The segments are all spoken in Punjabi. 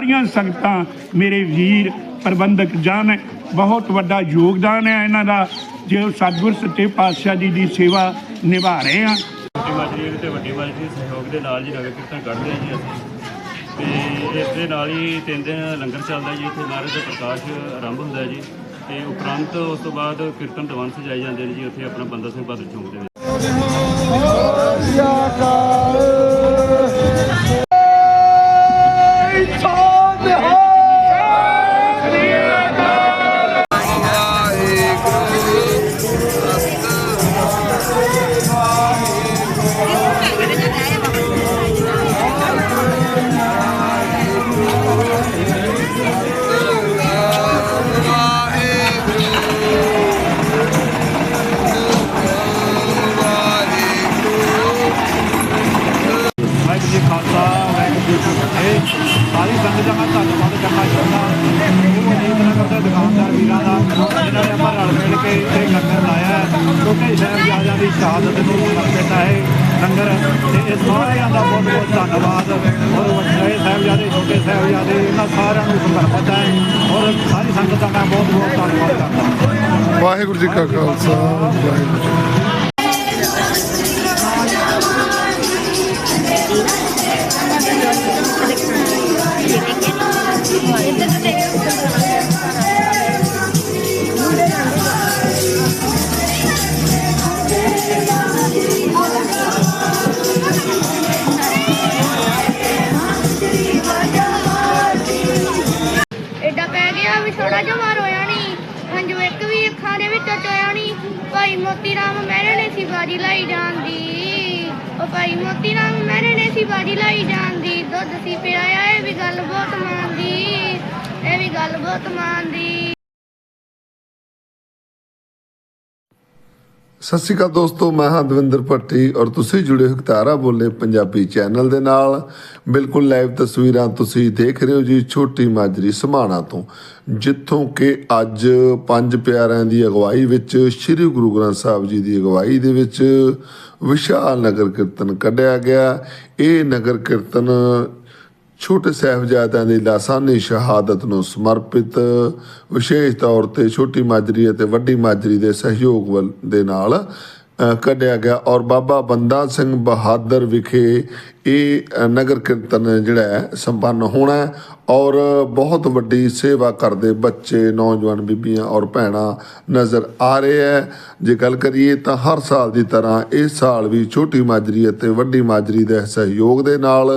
ਸਾਰੀਆਂ ਸੰਗਤਾਂ ਮੇਰੇ ਵੀਰ ਪ੍ਰਬੰਧਕ ਜਨ ਬਹੁਤ ਵੱਡਾ ਯੋਗਦਾਨ ਹੈ ਇਹਨਾਂ ਦਾ ਜੋ ਸਤਿਗੁਰ ਸੱਚੇ ਪਾਤਸ਼ਾਹ ਜੀ ਦੀ ਸੇਵਾ ਨਿਭਾ ਰਹੇ ਆ ਮਾਜਰੀ ਤੇ ਵੱਡੀ ਮਾਜਰੀ ਦੇ ਸਹਿਯੋਗ ਦੇ ਨਾਲ ਜੀ ਨਗਰ ਕੀਰਤਨ ਕੱਢਦੇ ਜੀ ਅਸੀਂ। ਤੇ ਇਸ ਦੇ ਨਾਲ ਹੀ ਤਿੰਨ ਦਿਨ ਲੰਗਰ ਚੱਲਦਾ ਜੀ ਇੱਥੇ ਮਹਾਰਾਜ ਦਾ ਪ੍ਰਕਾਸ਼ ਆਰੰਭ ਹੁੰਦਾ ਜੀ। ਤੇ ਉਪਰੰਤ ਉਸ ਤੋਂ ਬਾਅਦ ਕੀਰਤਨ ਦਵਨ ਸਜਾਏ ਜਾਂਦੇ ਨੇ ਜੀ ਉੱਥੇ ਆਪਣਾ ਬੰਦਾ ਸਿੰਘ ਬਹਾਦਰ ਚੌਂਕ ਦੇ ਵਿੱਚ। ਵੀਰਾਂ ਦਾ ਜਿਨ੍ਹਾਂ ਨੇ ਆਪਾਂ ਰਲ ਮਿਲ ਕੇ ਇਹ ਲੰਗਰ ਲਾਇਆ ਛੋਟੇ ਸਾਹਿਬਜ਼ਾਦਿਆਂ ਦੀ ਸ਼ਹਾਦਤ ਨੂੰ ਸਮਰਪਿਤ ਹੈ ਲੰਗਰ ਤੇ ਇਹ ਸਾਰਿਆਂ ਦਾ ਬਹੁਤ ਬਹੁਤ ਧੰਨਵਾਦ ਔਰ ਵੱਡੇ ਸਾਹਿਬਜ਼ਾਦੇ ਛੋਟੇ ਸਾਹਿਬਜ਼ਾਦੇ ਇਹਨਾਂ ਸਾਰਿਆਂ ਨੂੰ ਸਮਰਪਿਤ ਹੈ ਔਰ ਸਾਰੀ ਸੰਗਤਾਂ ਦਾ ਬਹੁਤ ਬਹੁਤ ਧੰਨਵਾਦ ਕਰਦਾ ਵਾਹਿਗੁਰੂ ਜੀ ਕਾ ਖਾਲਸਾ ਵਾਹਿਗੁਰੂ ਮੋਤੀ ਰਾਮ ਮੇਰੇ ਨੇ ਸੀ ਬਾਜੀ ਲਾਈ ਜਾਂਦੀ। ਉਹ ਭਾਈ ਮੋਤੀ ਰਾਮ ਮੇਰੇ ਨੇ ਸੀ ਬਾਜੀ ਲਾਈ ਜਾਂਦੀ। ਦੁੱਧ ਸੀ ਪਿਆਇਆ, ਇਹ ਵੀ ਗੱਲ ਬਹੁਤ ਮੰਨਦੀ। ਇਹ ਵੀ ਗੱਲ ਬਹੁਤ ਮੰਨਦੀ। ਸਤਿ ਸ਼੍ਰੀ ਅਕਾਲ ਦੋਸਤੋ, ਮੈਂ ਹਾਂ ਦਵਿੰਦਰ ਭੱਟੀ ਔਰ ਤੁਸੀਂ ਜੁੜੇ ਹੋ ਤਾਰਾ ਬੋਲੇ ਪੰਜਾਬੀ ਚੈਨਲ ਦੇ ਨਾਲ। ਬਿਲਕੁਲ ਲਾਈਵ ਤਸਵੀਰਾਂ ਤੁਸੀਂ ਦੇਖ ਰਹੇ ਹੋ ਜੀ ਛੋਟੀ ਮਾਜਰੀ ਸਮਾਣਾ ਤੋਂ, ਜਿੱਥੋਂ ਕਿ ਅੱਜ ਪੰਜ ਪਿਆਰਿਆਂ ਦੀ ਅਗਵਾਈ ਵਿੱਚ ਸ੍ਰੀ ਗੁਰੂ ਗ੍ਰੰਥ ਸਾਹਿਬ ਜੀ ਦੀ ਅਗਵਾਈ ਦੇ ਵਿੱਚ ਵਿਸ਼ਾਲ ਨਗਰ ਕੀਰਤਨ ਕੱਢਿਆ ਗਿਆ। ਇਹ ਨਗਰ ਕੀਰਤਨ ਛੋਟੇ ਸਾਹਿਬਜ਼ਾਦਿਆਂ ਦੀ ਲਾਸਾਨੀ ਸ਼ਹਾਦਤ ਨੂੰ ਸਮਰਪਿਤ ਵਿਸ਼ੇਸ਼ ਤੌਰ ਤੇ ਛੋਟੀ ਮਾਜਰੀ ਅਤੇ ਵੱਡੀ ਮਾਜਰੀ ਦੇ ਸਹਿਯੋਗ ਵੱਲ ਦੇ ਨਾਲ ਕੱਢਿਆ ਗਿਆ ਔਰ ਬਾਬਾ ਬੰਦਾ ਸਿੰਘ ਬਹਾਦਰ ਵਿਖੇ ਇਹ ਨਗਰ ਕੀਰਤਨ ਜਿਹੜਾ ਸੰਪੰਨ ਹੋਣਾ ਔਰ ਬਹੁਤ ਵੱਡੀ ਸੇਵਾ ਕਰਦੇ ਬੱਚੇ, ਨੌਜਵਾਨ ਬੀਬੀਆਂ ਔਰ ਭੈਣਾਂ ਨਜ਼ਰ ਆ ਰਹੇ ਹੈ। ਜੇ ਗੱਲ ਕਰੀਏ ਤਾਂ ਹਰ ਸਾਲ ਦੀ ਤਰ੍ਹਾਂ ਇਸ ਸਾਲ ਵੀ ਛੋਟੀ ਮਾਜਰੀ ਅਤੇ ਵੱਡੀ ਮਾਜਰੀ ਦੇ ਸਹਿਯੋਗ ਦੇ ਨਾਲ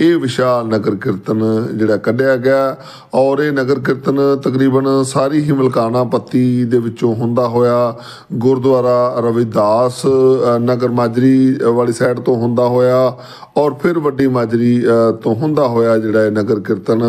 ਇਹ ਵਿਸ਼ਾਲ ਨਗਰ ਕੀਰਤਨ ਜਿਹੜਾ ਕੱਢਿਆ ਗਿਆ ਔਰ ਇਹ ਨਗਰ ਕੀਰਤਨ ਤਕਰੀਬਨ ਸਾਰੀ ਹੀ ਮਲਕਾਣਾ ਪੱਤੀ ਦੇ ਵਿੱਚੋਂ ਹੁੰਦਾ ਹੋਇਆ ਗੁਰਦੁਆਰਾ ਰਵਿਦਾਸ ਨਗਰ ਮਾਜਰੀ ਵਾਲੀ ਸਾਈਡ ਤੋਂ ਹੁੰਦਾ ਹੋਇਆ ਔਰ ਫਿਰ ਵੱਡੀ ਮਾਜਰੀ ਤੋਂ ਹੁੰਦਾ ਹੋਇਆ ਜਿਹੜਾ ਇਹ ਨਗਰ ਕੀਰਤਨ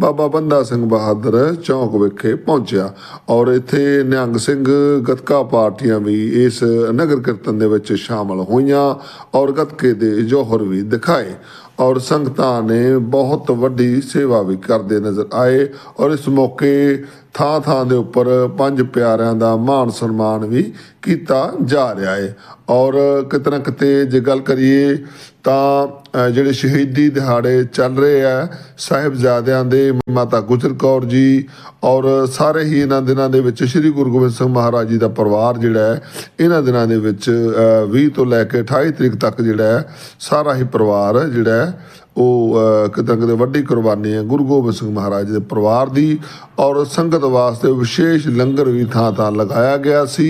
ਬਾਬਾ ਬੰਦਾ ਸਿੰਘ ਬਹਾਦਰ ਚੌਂਕ ਵਿਖੇ ਪਹੁੰਚਿਆ। ਔਰ ਇੱਥੇ ਨਿਹੰਗ ਸਿੰਘ ਗਤਕਾ ਪਾਰਟੀਆਂ ਵੀ ਇਸ ਨਗਰ ਕੀਰਤਨ ਦੇ ਵਿੱਚ ਸ਼ਾਮਲ ਹੋਈਆਂ ਔਰ ਗਤਕੇ ਦੇ ਜੋਹਰ ਵੀ ਦਿਖਾਏ। ਔਰ ਸੰਗਤਾਂ ਨੇ ਬਹੁਤ ਵੱਡੀ ਸੇਵਾ ਵੀ ਕਰਦੇ ਨਜ਼ਰ ਆਏ ਔਰ ਇਸ ਮੌਕੇ ਥਾਂ ਥਾਂ ਦੇ ਉੱਪਰ ਪੰਜ ਪਿਆਰਿਆਂ ਦਾ ਮਾਣ ਸਨਮਾਨ ਵੀ ਕੀਤਾ ਜਾ ਰਿਹਾ ਹੈ। ਔਰ ਕਿਤੇ ਨਾ ਕਿਤੇ ਜੇ ਗੱਲ ਕਰੀਏ ਤਾਂ ਜਿਹੜੇ ਸ਼ਹੀਦੀ ਦਿਹਾੜੇ ਚੱਲ ਰਹੇ ਆ ਸਾਹਿਬਜ਼ਾਦਿਆਂ ਦੇ ਮਾਤਾ ਗੁਜਰ ਕੌਰ ਜੀ ਔਰ ਸਾਰੇ ਹੀ ਇਹਨਾਂ ਦਿਨਾਂ ਦੇ ਵਿੱਚ ਸ੍ਰੀ ਗੁਰੂ ਗੋਬਿੰਦ ਸਿੰਘ ਮਹਾਰਾਜ ਜੀ ਦਾ ਪਰਿਵਾਰ ਜਿਹੜਾ ਹੈ ਇਹਨਾਂ ਦਿਨਾਂ ਦੇ ਵਿੱਚ ਅ, 20 ਤੋਂ ਲੈ ਕੇ 28 ਤਰੀਕ ਤੱਕ ਜਿਹੜਾ ਹੈ ਸਾਰਾ ਹੀ ਪਰਿਵਾਰ ਜਿਹੜਾ ਉਹ ਕਿਤੇ ਨਾ ਕਿਤੇ ਵੱਡੀ ਕੁਰਬਾਨੀ ਹੈ ਗੁਰੂ ਗੋਬਿੰਦ ਸਿੰਘ ਮਹਾਰਾਜ ਦੇ ਪਰਿਵਾਰ ਦੀ ਔਰ ਸੰਗਤ ਵਾਸਤੇ ਵਿਸ਼ੇਸ਼ ਲੰਗਰ ਵੀ ਥਾਂ ਥਾਂ ਲਗਾਇਆ ਗਿਆ ਸੀ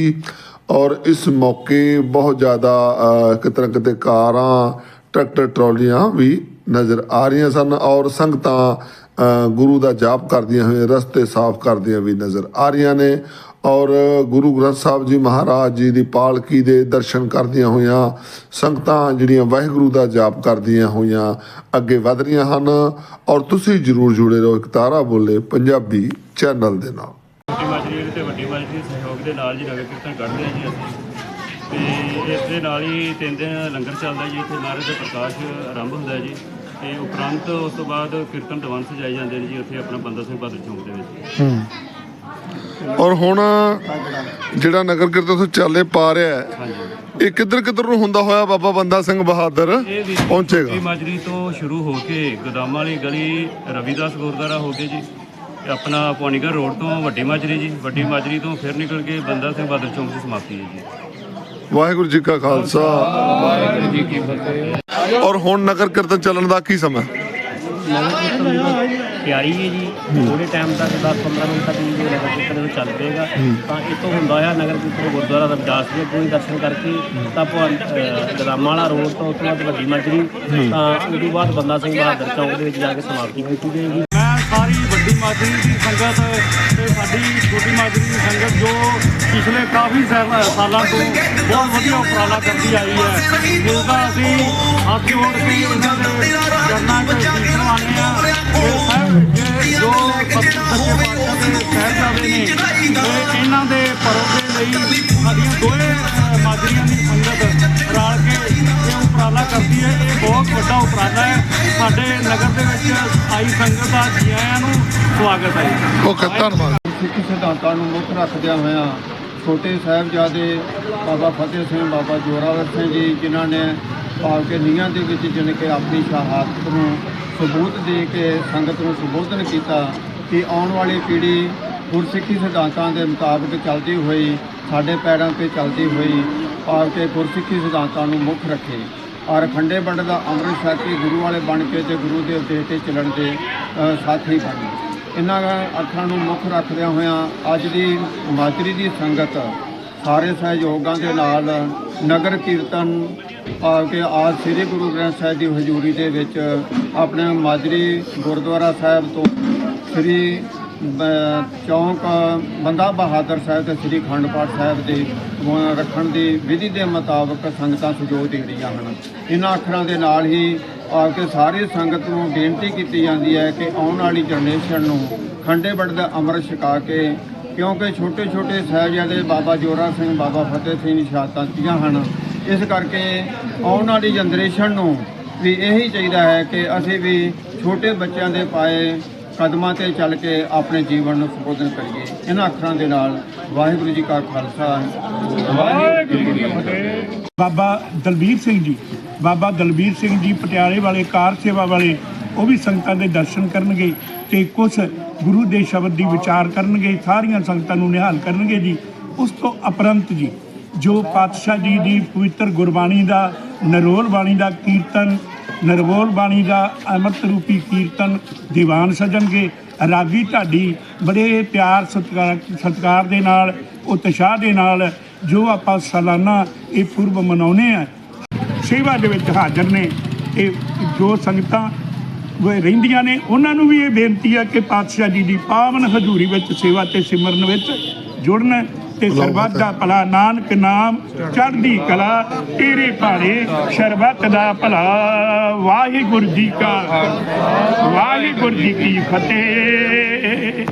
ਔਰ ਇਸ ਮੌਕੇ ਬਹੁਤ ਜ਼ਿਆਦਾ ਕਿਤੇ ਨਾ ਕਿਤੇ ਕਾਰਾਂ ਟਰੈਕਟਰ ਟਰਾਲੀਆਂ ਵੀ ਨਜ਼ਰ ਆ ਰਹੀਆਂ ਸਨ ਔਰ ਸੰਗਤਾਂ ਗੁਰੂ ਦਾ ਜਾਪ ਕਰਦੀਆਂ ਹੋਈਆਂ, ਰਸਤੇ ਸਾਫ਼ ਕਰਦੀਆਂ ਵੀ ਨਜ਼ਰ ਆ ਰਹੀਆਂ ਨੇ ਔਰ ਗੁਰੂ ਗ੍ਰੰਥ ਸਾਹਿਬ ਜੀ ਮਹਾਰਾਜ ਜੀ ਦੀ ਪਾਲਕੀ ਦੇ ਦਰਸ਼ਨ ਕਰਦੀਆਂ ਹੋਈਆਂ, ਸੰਗਤਾਂ ਜਿਹੜੀਆਂ ਵਾਹਿਗੁਰੂ ਦਾ ਜਾਪ ਕਰਦੀਆਂ ਹੋਈਆਂ ਅੱਗੇ ਵਧ ਰਹੀਆਂ ਹਨ ਔਰ ਤੁਸੀਂ ਜਰੂਰ ਜੁੜੇ ਰਹੋ ਇੱਕ ਤਾਰਾ ਬੋਲੇ ਪੰਜਾਬੀ ਚੈਨਲ ਦੇ ਨਾਲ। ਛੋਟੀ ਮਾਜਰੀ ਤੇ ਵੱਡੀ ਮਾਜਰੀ ਸਹਿਯੋਗ ਦੇ ਨਾਲ ਜੀ ਨਗਰ ਕੀਰਤਨ ਕੱਢਦੇ ਹਾਂ ਜੀ ਅਸੀਂ। ਤੇ ਇਸ ਦੇ ਨਾਲ ਹੀ ਤਿੰਨ ਦਿਨ ਲੰਗਰ ਚੱਲਦਾ ਜੀ ਇੱਥੇ ਮਹਾਰਾਜ ਦਾ ਪ੍ਰਕਾਸ਼ ਆਰੰਭ ਹੁੰਦਾ ਜੀ ਤੇ ਉਪਰੰਤ ਉਸ ਤੋਂ ਬਾਅਦ ਕੀਰਤਨ ਦਵਨ ਸਜਾਏ ਜਾਂਦੇ ਨੇ ਜੀ ਉੱਥੇ ਆਪਣਾ ਬੰਦਾ ਸਿੰਘ ਬਹਾਦਰ ਚੌਂਕ ਦੇ ਵਿੱਚ। ਔਰ ਹੁਣ ਜਿਹੜਾ ਨਗਰ ਕੀਰਤਨ ਤੋਂ ਚੱਲੇ ਪਾ ਰਿਹਾ ਹੈ ਇਹ ਕਿੱਧਰ ਕਿੱਧਰ ਨੂੰ ਹੁੰਦਾ ਹੋਇਆ ਬਾਬਾ ਬੰਦਾ ਸਿੰਘ ਬਹਾਦਰ? ਇਹ ਪਹੁੰਚੇਗਾ। ਛੋਟੀ ਮਾਜਰੀ ਤੋਂ ਸ਼ੁਰੂ ਹੋ ਕੇ ਗੋਦਾਮ ਵਾਲੀ ਗਲੀ ਰਵਿਦਾਸ ਗੁਰਦੁਆਰਾ ਹੋ ਕੇ ਜੀ ਆਪਣਾ ਪੌਣੀਗੜ੍ਹ ਰੋਡ ਤੋਂ ਵੱਡੀ ਮਾਜਰੀ ਜੀ ਵੱਡੀ ਮਾਜਰੀ ਤੋਂ ਫਿਰ ਨਿਕਲ ਕੇ ਬੰਦਾ ਸਿੰਘ ਬਹਾਦਰ ਚੌਂਕ ਦੀ ਸਮਾਪਤੀ ਹੈ ਜੀ। ਵਾਹਿਗੁਰੂ ਜੀ ਕਾ ਖਾਲਸਾ। ਵਾਹਿਗੁਰੂ ਜੀ ਕੀ ਫਤਿਹ। ਔਰ ਹੁਣ ਨਗਰ ਕੀਰਤਨ ਚੱਲਣ ਦਾ ਕੀ ਸਮਾਂ? ਤਿਆਰੀ ਹੈ ਜੀ। ਥੋੜੇ ਟਾਈਮ ਤੱਕ 10-15 ਮਿੰਟ ਤੱਕ ਜੀ ਨਗਰ ਕੀਰਤਨ ਚੱਲ ਪਏਗਾ ਤਾਂ ਇਹ ਤੋਂ ਹੁੰਦਾ ਆ ਨਗਰ ਕੀਰਤਨ ਗੁਰਦੁਆਰਾ ਰਵਿਦਾਸ ਜੀ ਕੋਈ ਦਰਸ਼ਨ ਕਰਕੇ ਤਾਂ ਭਵਾਨ ਗਦਾਮਾਂ ਵਾਲਾ ਰੋਡ ਤੋਂ ਉਸ ਤੋਂ ਵੱਡੀ ਮਾਜਰੀ ਤਾਂ ਉਸ ਤੋਂ ਬਾਅਦ ਬੰਦਾ ਸਿੰਘ ਬਹਾਦਰ ਚੌਂਕ ਦੇ ਵਿੱਚ ਜਾ ਕੇ ਸਮਾਪਤੀ ਕੀਤੀ ਜਾਏਗੀ ਵੱਡੀ ਮਾਜਰੀ ਦੀ ਸੰਗਤ ਤੇ ਸਾਡੀ ਛੋਟੀ ਮਾਜਰੀ ਦੀ ਸੰਗਤ ਜੋ ਪਿਛਲੇ ਕਾਫੀ ਸਾਲਾਂ ਤੋਂ ਬਹੁਤ ਵਧੀਆ ਉਪਰਾਲਾ ਕਰਦੀ ਆਈ ਹੈ। ਜਿਸ ਦਾ ਅਸੀਂ ਹੱਥ ਜੋੜ ਕੇ ਇਹਨਾਂ ਦੇ ਚਰਨਾਂ 'ਚ ਆਉਂਦੇ ਨਵਾਉਂਦੇ ਹਾਂ ਤੇ ਜੋ ਸੱਚੇ ਪਾਤਸ਼ਾਹ ਦੇ ਸਾਹਿਬਜ਼ਾਦੇ ਨੇ, ਤੇ ਇਹਨਾਂ ਦੇ ਪਰੋ ਦੇ ਲਈ ਸਾਡੀਆਂ ਦੋਏ ਮਾਜਰੀਆਂ ਦੀ ਸੰਗਤ ਰਲ ਕੇ ਇਹ ਉਪਰਾਲਾ ਕਰਦੀ ਹੈ। ਇਹ ਬਹੁਤ ਵੱਡਾ ਉਪਰਾਲਾ ਹੈ। ਸਾਡੇ ਨਗਰ ਦੇ ਵਿੱਚ ਆਈ ਸੰਗਤ ਦਾ ਜੀ ਆਇਆਂ ਨੂੰ ਸਵਾਗਤ ਹੈ। ਓਕੇ ਧੰਨਵਾਦ ਸਿੱਖ ਸਿਧਾਂਤਾਂ ਨੂੰ ਮੁੱਖ ਰੱਖਦਿਆਂ ਹੋਇਆਂ ਛੋਟੇ ਸਾਹਿਬਜ਼ਾਦੇ ਬਾਬਾ ਫਤਿਹ ਸਿੰਘ ਬਾਬਾ ਜੋਰਾਵਰ ਸਿੰਘ ਜੀ ਜਿਨ੍ਹਾਂ ਨੇ ਭਾਵ ਕੇ ਨੀਹਾਂ ਦੇ ਵਿੱਚ ਜਿਨ ਕੇ ਆਪਣੀ ਸ਼ਹਾਦਤ ਨੂੰ ਸਬੂਤ ਦੇ ਕੇ ਸੰਗਤ ਨੂੰ ਸੰਬੋਧਨ ਕੀਤਾ ਕਿ ਆਉਣ ਵਾਲੀ ਪੀੜ੍ਹੀ ਗੁਰਸਿੱਖੀ ਸਿਧਾਂਤਾਂ ਦੇ ਮੁਤਾਬਕ ਚੱਲਦੀ ਹੋਈ ਸਾਡੇ ਪੈਰਾਂ ਤੇ ਚੱਲਦੀ ਹੋਈ ਭਾਵ ਕੇ ਗੁਰਸਿੱਖੀ ਸਿਧਾਂਤਾਂ ਨੂੰ ਮੁੱਖ ਰੱਖੇ ਔਰ ਖੰਡੇ ਵੰਡ ਦਾ ਅੰਮ੍ਰਿਤ ਛਕ ਗੁਰੂ ਵਾਲੇ ਬਣ ਕੇ ਤੇ ਗੁਰੂ ਦੇ ਉਪਦੇਸ਼ ਤੇ ਚੱਲਣ ਦੇ ਅ, ਸਾਥੀ ਬਣੇ ਇਹਨਾਂ ਅਰਥਾਂ ਨੂੰ ਮੁੱਖ ਰੱਖਦਿਆਂ ਹੋਇਆਂ ਅੱਜ ਦੀ ਮਾਜਰੀ ਦੀ ਸੰਗਤ ਸਾਰੇ ਸਹਿਯੋਗਾਂ ਦੇ ਨਾਲ ਨਗਰ ਕੀਰਤਨ ਆ ਕੇ ਆਜ ਸ੍ਰੀ ਗੁਰੂ ਗ੍ਰੰਥ ਸਾਹਿਬ ਦੀ ਹਜ਼ੂਰੀ ਦੇ ਵਿੱਚ ਆਪਣੇ ਮਾਜਰੀ ਗੁਰਦੁਆਰਾ ਸਾਹਿਬ ਤੋਂ ਸ੍ਰੀ ਚੌਂਕ ਬੰਦਾ ਬਹਾਦਰ ਸਾਹਿਬ ਤੇ ਸ੍ਰੀ ਖੰਡ ਪਾਠ ਸਾਹਿਬ ਦੇ ਰੱਖਣ ਦੀ ਵਿਧੀ ਦੇ ਮੁਤਾਬਕ ਸੰਗਤਾਂ ਸਹਿਯੋਗ ਦੇ ਰਹੀਆਂ ਹਨ। ਇਹਨਾਂ ਅੱਖਰਾਂ ਦੇ ਨਾਲ ਹੀ ਆ ਕੇ ਸਾਰੀ ਸੰਗਤ ਨੂੰ ਬੇਨਤੀ ਕੀਤੀ ਜਾਂਦੀ ਹੈ ਕਿ ਆਉਣ ਵਾਲੀ ਜਨਰੇਸ਼ਨ ਨੂੰ ਖੰਡੇ ਬੜ ਦਾ ਅੰਮ੍ਰਿਤ ਛਕਾ ਕੇ, ਕਿਉਂਕਿ ਛੋਟੇ ਛੋਟੇ ਸਾਹਿਬਜ਼ਾਦੇ ਬਾਬਾ ਜੋਰਾ ਸਿੰਘ, ਬਾਬਾ ਫਤਿਹ ਸਿੰਘ ਦੀ ਸ਼ਹਾਦਤਾਂ ਦਿੱਤੀਆਂ ਹਨ। ਇਸ ਕਰਕੇ ਆਉਣ ਵਾਲੀ ਜਨਰੇਸ਼ਨ ਨੂੰ ਵੀ ਇਹੀ ਚਾਹੀਦਾ ਹੈ ਕਿ ਅਸੀਂ ਵੀ ਛੋਟੇ ਬੱਚਿਆਂ ਦੇ ਪਾਏ ਕਦਮਾਂ ਤੇ ਚੱਲ ਕੇ ਆਪਣੇ ਜੀਵਨ ਨੂੰ ਸੰਬੋਧਨ ਕਰੀਏ। ਇਹਨਾਂ ਅੱਖਰਾਂ ਦੇ ਨਾਲ ਵਾਹਿਗੁਰੂ ਜੀ ਕਾ ਖਾਲਸਾ, ਵਾਹਿਗੁਰੂ ਜੀ ਕੀ ਫਤਿਹ। ਬਾਬਾ ਦਲਬੀਰ ਸਿੰਘ ਜੀ, ਬਾਬਾ ਦਲਬੀਰ ਸਿੰਘ ਜੀ ਪਟਿਆਲੇ ਵਾਲੇ ਕਾਰ ਸੇਵਾ ਵਾਲੇ, ਉਹ ਵੀ ਸੰਗਤਾਂ ਦੇ ਦਰਸ਼ਨ ਕਰਨਗੇ ਤੇ ਕੁਝ ਗੁਰੂ ਦੇ ਸ਼ਬਦ ਦੀ ਵਿਚਾਰ ਕਰਨਗੇ, ਸਾਰੀਆਂ ਸੰਗਤਾਂ ਨੂੰ ਨਿਹਾਲ ਕਰਨਗੇ ਜੀ। ਉਸ ਤੋਂ ਉਪਰੰਤ ਜੀ, ਜੋ ਪਾਤਸ਼ਾਹ ਜੀ ਦੀ ਪਵਿੱਤਰ ਗੁਰਬਾਣੀ ਦਾ, ਨਰੋਲ ਬਾਣੀ ਦਾ ਕੀਰਤਨ ਨਿਰਮੋਲ ਬਾਣੀ ਦਾ ਅੰਮ੍ਰਿਤ ਰੂਪੀ ਕੀਰਤਨ ਦੀਵਾਨ ਸਜਣਗੇ। ਰਾਗੀ ਢਾਡੀ ਬੜੇ ਪਿਆਰ ਸਤਿਕਾਰ ਸਤਿਕਾਰ ਦੇ ਨਾਲ, ਉਤਸ਼ਾਹ ਦੇ ਨਾਲ ਜੋ ਆਪਾਂ ਸਾਲਾਨਾ ਇਹ ਪੁਰਬ ਮਨਾਉਨੇ ਆ ਸੇਵਾ ਦੇ ਵਿੱਚ ਹਾਜ਼ਰ ਨੇ। ਇਹ ਜੋ ਸੰਗਤਾਂ ਰਹਿੰਦੀਆਂ ਨੇ, ਉਹਨਾਂ ਨੂੰ ਵੀ ਇਹ ਬੇਨਤੀ ਆ ਕਿ ਪਾਤਸ਼ਾਹ ਜੀ ਦੀ ਪਾਵਨ ਹਜ਼ੂਰੀ ਵਿੱਚ, ਸੇਵਾ ਤੇ ਸਿਮਰਨ ਵਿੱਚ ਜੁੜਨ। ਤੇ ਸਰਬੱਤ ਦਾ ਭਲਾ ਨਾਨਕ ਨਾਮ ਚੜ੍ਹਦੀ ਕਲਾ ਤੇਰੇ ਭਾਣੇ ਸਰਬੱਤ ਦਾ ਭਲਾ। ਵਾਹਿਗੁਰੂ ਜੀ ਕਾ ਵਾਹਿਗੁਰੂ ਜੀ ਕੀ ਫਤਿਹ।